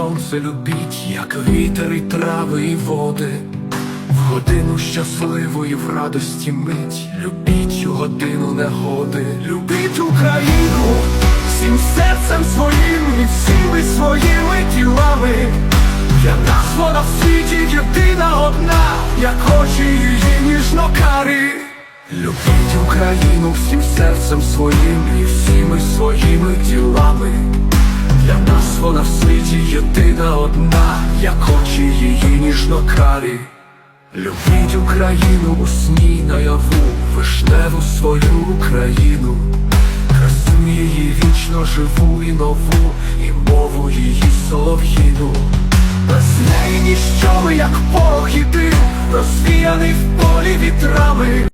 сонце любіть, як вітер і трави і води. В годину щасливої в радості мить, любіть у годину негоди, любіть Україну всім серцем своїм і всіми своїми ділами. Для нас вона в світі єдина одна, як очі її ніжно карі. Любіть Україну всім серцем своїм і всіми світі єдина одна, як очі її ніжно карі. Любіть Україну у сні наяву, вишневу свою Україну, красу її вічно живу і нову, і мову її солов'їну. Без неї ніщо як Бог і ти, розвіяний в полі вітрами.